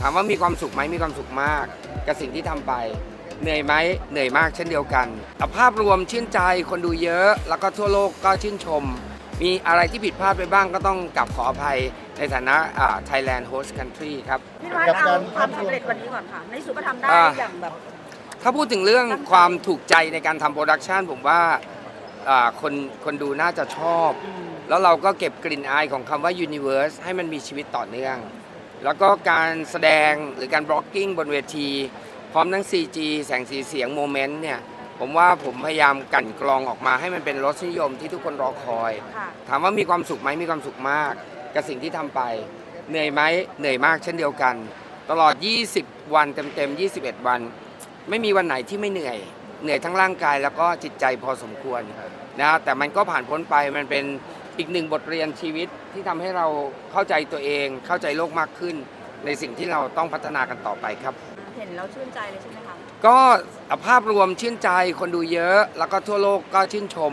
ถามว่ามีความสุขไหมมีความสุขมาก กับสิ่งที่ทำไป เหนื่อยไหมเหนื่อยมากเช่นเดียวกันแต่ภาพรวมชื่นใจคนดูเยอะ แล้วก็ทั่วโลกก็ชื่นชม มีอะไรที่ผิดพลาดไปบ้างก็ต้องกลับขออภัยในฐานะอ่า Thailand Host Country ครับ พี่นวัดกับเอาการ ความภาพรวมสำเร็จวันนี้ก่อนค่ะ ในสุดก็ทำได้อ่า อย่างแบบ ถ้าพูดถึงเรื่องตั้งใจความถูกใจในการทำโปรดักชันผมว่าอ่าคนคนดูน่าจะชอบ แล้วเราก็เก็บกลิ่นอายของคำว่า Universe ให้มันมีชีวิตต่อเนื่อง แล้วก็การแสดงหรือการบล็อกกิ้งบนเวที พร้อมทั้ง CG แสงสีเสียงโมเมนต์เนี่ยผมว่าผมพยายามกลั่นกรองออกมาให้มันเป็นรสนิยมที่ทุกคนรอคอย ค่ะ ถามว่ามีความสุขไหมมีความสุขมาก กับสิ่งที่ทำไป เหนื่อยไหมเหนื่อยมากเช่นเดียวกัน ตลอด 20 วันเต็มๆ21 วัน ไม่มีวันไหนที่ไม่เหนื่อย เหนื่อยทั้งร่างกายแล้วก็จิตใจพอสมควรนะฮะแต่มันก็ผ่านพ้นไปมันเป็น อีกหนึ่งบทเรียนชีวิตที่ทำให้เราเข้าใจตัวเอง เข้าใจโลกมากขึ้น ในสิ่งที่เราต้องพัฒนากันต่อไปครับ เห็นแล้วชื่นใจเลยใช่ไหมคะก็ภาพรวมชื่นใจคนดูเยอะ แล้วก็ทั่วโลกก็ชื่นชม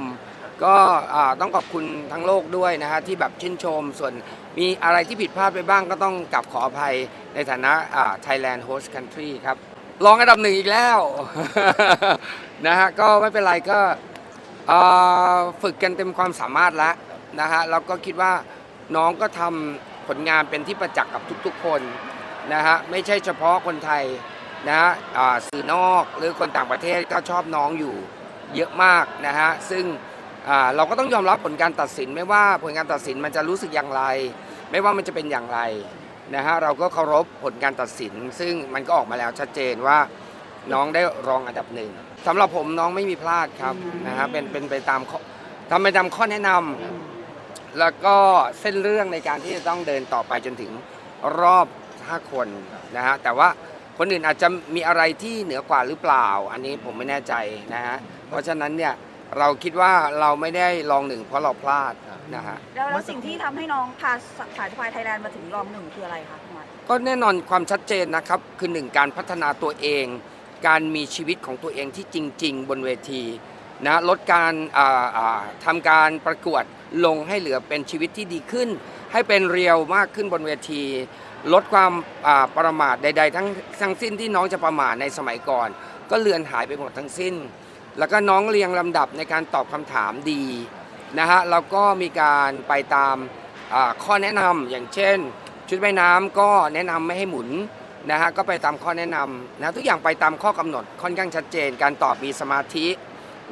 ก็อ่าต้องขอบคุณทั้งโลกด้วยนะฮะที่แบบชื่นชม ส่วนมีอะไรที่ผิดพลาดไปบ้างก็ต้องกลับขออภัยในฐานะอ่า Thailand Host Country ครับรองอันดับหนึ่งอีกแล้ว นะฮะก็ไม่เป็นไรก็อ่าฝึกกันเต็มความสามารถแล้ว นะฮะแล้วก็คิดว่าน้องก็ทำผลงานเป็นที่ประจักษ์กับทุกๆคนนะฮะไม่ใช่เฉพาะคนไทยนะฮะสื่อนอกหรือคนต่างประเทศก็ชอบน้องอยู่เยอะมากนะฮะซึ่งเราก็ต้องยอมรับผลการตัดสินไม่ว่าผลการตัดสินมันจะรู้สึกอย่างไร ไม่ว่ามันจะเป็นอย่างไรนะฮะเราก็เคารพผลการตัดสิน ซึ่งมันก็ออกมาแล้วชัดเจนว่าน้องได้รองอันดับหนึ่งสำหรับผมน้องไม่มีพลาดครับนะฮะเป็นเป็นไปตามทำไปตามข้อแนะนำ แล้วก็เส้นเรื่องในการที่จะต้องเดินต่อไปจนถึงรอบ5คนนะฮะแต่ว่าคนอื่นอาจจะมีอะไรที่เหนือกว่าหรือเปล่า อันนี้ผมไม่แน่ใจนะฮะเพราะฉะนั้นเนี่ยเราคิดว่าเราไม่ได้ลองหนึ่งเพราะเราพลาดนะฮะแล้วแล้วสิ่งที่ทำให้น้องพาสายสะพายไทยแลนด์มาถึงรองหนึ่งคืออะไรคะพี่นวัดก็แน่นอนความชัดเจนนะครับคือหนึ่งการพัฒนาตัวเอง การมีชีวิตของตัวเองที่จริง ๆ บนเวทีนะลดการอ่าอ่าทำการประกวด ลงให้เหลือเป็นชีวิตที่ดีขึ้น ให้เป็นเรียวมากขึ้นบนเวที ลดความประมาทใด ๆ ทั้งทั้งสิ้นที่น้องจะประมาทในสมัยก่อน ก็เลือนหายไปหมดทั้งสิ้น แล้วก็น้องเรียงลำดับในการตอบคำถามดีนะฮะแล้วก็มีการไปตามข้อแนะนำอย่างเช่น ชุดว่ายน้ำก็แนะนำไม่ให้หมุนนะฮะก็ไปตามข้อแนะนำนะทุกอย่างไปตามข้อกำหนดค่อนข้างชัดเจน การตอบมีสมาธิ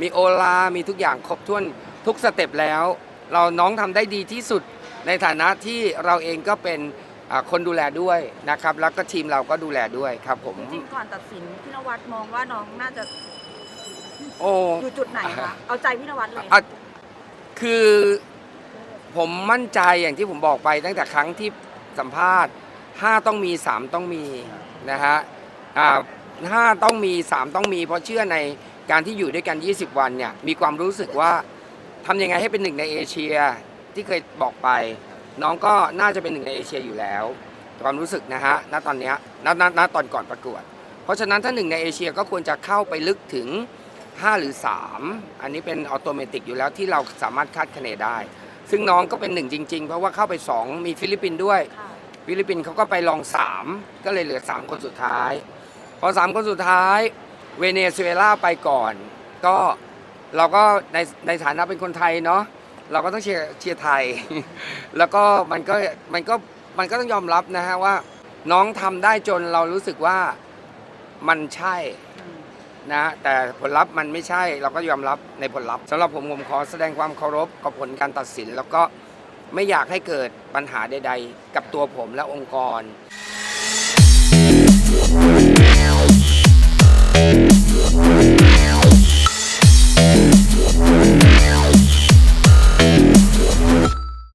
มีโอลา มีทุกอย่างครบถ้วนทุกสเต็ปแล้ว เราน้องทำได้ดีที่สุดในฐานะที่เราเองก็เป็นอ่าคนดูแลด้วยนะครับ แล้วก็ทีมเราก็ดูแลด้วยครับผม จริงๆก่อนตัดสินพี่นวัดมองว่าน้องน่าจะโอ้อยู่จุดไหนคะเอาใจพี่นวัดเลยอะคือผมมั่นใจอย่างที่ผมบอกไปตั้งแต่ครั้งที่สัมภาษณ์ 5 ต้องมี 3 ต้องมีนะฮะอ่าห้าต้องมี 3 ต้องมี เพราะเชื่อในการที่อยู่ด้วยกัน 20 วันเนี่ยมีความรู้สึกว่า ทำยังไงให้เป็นหนึ่งในเอเชียที่เคยบอกไป น้องก็น่าจะเป็นหนึ่งในเอเชียอยู่แล้ว ความรู้สึกนะฮะณตอนเนี้ยณณณตอนก่อนประกวด เพราะฉะนั้นถ้าหนึ่งในเอเชียก็ควรจะเข้าไปลึกถึง 5 หรือ 3 อันนี้เป็นออโตเมติกอยู่แล้วที่เราสามารถคาดคะเนได้ ซึ่งน้องก็เป็นหนึ่งจริง ๆ เพราะว่าเข้าไป 2 มีฟิลิปปินส์ด้วยค่ะฟิลิปปินส์เขาก็ไปลอง 3 ก็เลยเหลือ 3 คนสุดท้าย พอ 3 คนสุดท้าย เวเนซุเอลาไปก่อน ก็ เราก็ในในฐานะเป็นคนไทยเนาะเราก็ต้องเชียร์เชียร์ไทย แล้วก็มันก็มันก็มันก็ต้องยอมรับนะฮะว่า น้องทำได้จนเรารู้สึกว่ามันใช่นะแต่ผลลัพธ์มันไม่ใช่เราก็ยอมรับในผลลัพธ์สำหรับผมผมขอแสดงความเคารพกับผลการตัดสิน แล้วก็ไม่อยากให้เกิดปัญหาใด ๆ กับตัวผมและองค์กร